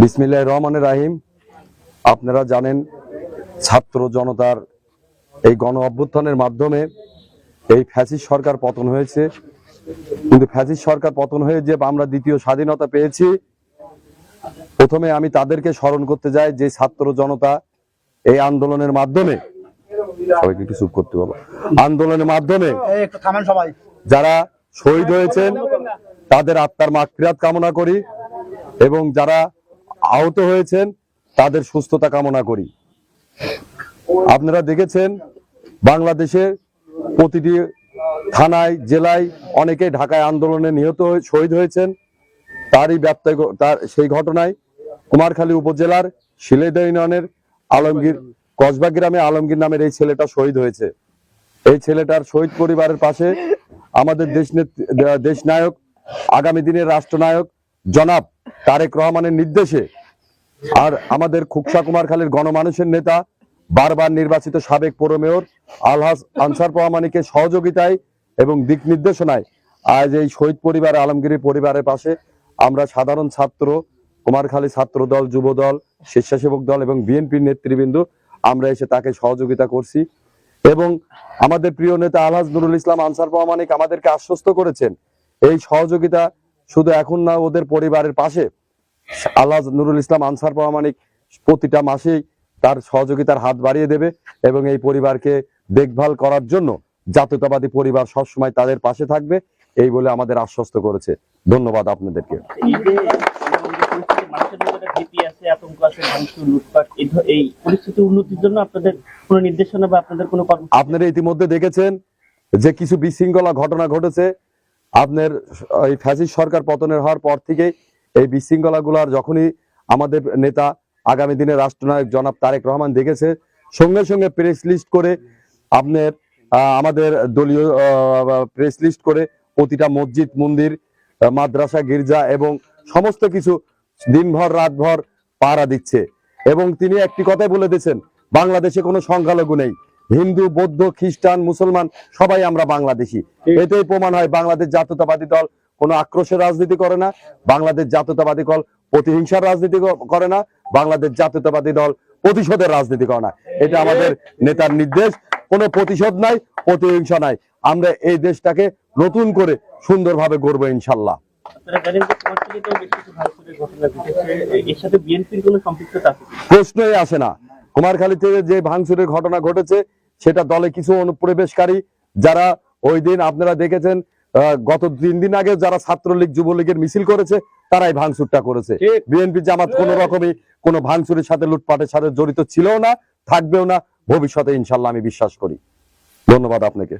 বিসমিল্লাহ রহমান রাহিম। আপনারা জানেন ছাত্র জনতার এই গণ অভ্যুত্থানের মাধ্যমে এই ফ্যাসিস্ট সরকার পতন হয়েছে। কিন্তু ফ্যাসিস্ট সরকার পতন হয়ে যে আমরা দ্বিতীয় স্বাধীনতা পেয়েছি প্রথমে আমি তাদেরকে স্মরণ করতে যাই যে ছাত্র জনতা এই আন্দোলনের মাধ্যমে সবাইকে একটু চুপ করতে বলো আন্দোলনের মাধ্যমে যারা শহীদ হয়েছেন তাদের আত্মার মাগফিরাত কামনা করি। এবং যারা আহত হয়েছেন, তাদের সুস্থতা কামনা করি। আপনারা দেখেছেন বাংলাদেশে প্রতিটি থানায়, জেলায় অনেকে ঢাকায় আন্দোলনে নিহত হয়ে, শহীদ হয়েছেন। তারই ব্যত্যয় ঘ- তার সেই ঘটনায় কুমারখালী উপজেলার শিলেদা ইউনিয়নের আলমগীর, কসবা গ্রামে আলমগীর নামের এই ছেলেটা শহীদ হয়েছে। এই ছেলেটার শহীদ পরিবারের পাশে আমাদের দেশ দেশ নায়ক আগামী দিনের রাষ্ট্রনায়ক জনাব তারেক রহমানের নির্দেশে আর আমাদের খুকসা কুমারখালীর গণমানুষের নেতা, বারবার নির্বাচিত সাবেক পৌর মেয়র আলহাজ আনসার প্রমাণিকের সহযোগিতায় এবং দিক নির্দেশনায় আজ এই শহীদ পরিবার, আলমগীর পরিবারের পাশে আমরা সাধারণ ছাত্র কুমারখালী ছাত্র দল, যুব দল, স্বেচ্ছাসেবক দল এবং বিএনপির নেতৃবৃন্দ আমরা এসে তাকে সহযোগিতা করছি এবং আমাদের প্রিয় নেতা আলহাজ নুরুল ইসলাম আনসার প্রমাণিক আমাদেরকে আশ্বস্ত করেছেন। এই সহযোগিতা শুধু এখন না, ওদের পরিবারের পাশে আলহাজ নুরুল ইসলাম আনসার প্রমাণিক প্রতিটা মাসেই তার সহযোগিতার হাত বাড়িয়ে দেবে এবং এই পরিবারকে দেখভাল করার জন্য জাতীয়তাবাদী পরিবার সবসময় তাদের পাশে থাকবে এই বলে আমাদের আশ্বস্ত করেছে। ধন্যবাদ আপনাদেরকে। আপনারা ইতিমধ্যে দেখেছেন যে কিছু বিশৃঙ্খলা ঘটনা ঘটেছে। আপনার এই ফ্যাসিস্ট সরকার পতনের হওয়ার পর থেকে এই বিশৃঙ্খলা গুলার যখনই আমাদের নেতা আগামী দিনে রাষ্ট্রনায়ক জনাব তারেক রহমান দেখেছে সঙ্গে সঙ্গে প্রেস লিস্ট করে আপনার আমাদের দলীয় প্রেস লিস্ট করে প্রতিটা মসজিদ মন্দির মাদ্রাসা গির্জা এবং সমস্ত কিছু দিনভর রাতভর পাহারা দিচ্ছে। এবং তিনি একটি কথাই বলে দিয়েছেন বাংলাদেশে কোনো সংখ্যালঘু নেই। হিন্দু বৌদ্ধ খ্রিস্টান মুসলমান সবাই আমরা বাংলাদেশি। এতেই প্রমাণ হয় বাংলাদেশ জাতীয়তাবাদী দল কোনো আক্রোশের রাজনীতি করে না। বাংলাদেশ জাতীয়তাবাদী দল প্রতিহিংসার রাজনীতি করে না। বাংলাদেশ জাতীয়তাবাদী দল প্রতিশোধের রাজনীতি করে না। এটা আমাদের নেতার নির্দেশ। কোনো প্রতিশোধ নাই প্রতিহিংসা নাই। আমরা এই দেশটাকে নতুন করে সুন্দরভাবে গড়বো ইনশাল্লাহ? প্রশ্নই আসে না। কুমারখালী থেকে যে ভাঙচুরের ঘটনা ঘটেছে সেটা দলে কিছু অনুপ্রবেশকারী যারা ওই দিন আপনারা দেখেছেন গত তিন দিন আগে যারা ছাত্রলীগ যুবলীগের মিছিল করেছে তারাই ভাঙচুরটা করেছে। বিএনপি জামাত কোন রকমই কোন ভাঙচুরের সাথে লুটপাটের সাথে জড়িত ছিল না থাকবেও না। ভবিষ্যতে ইনশাল্লাহ আমি বিশ্বাস করি। ধন্যবাদ আপনাকে।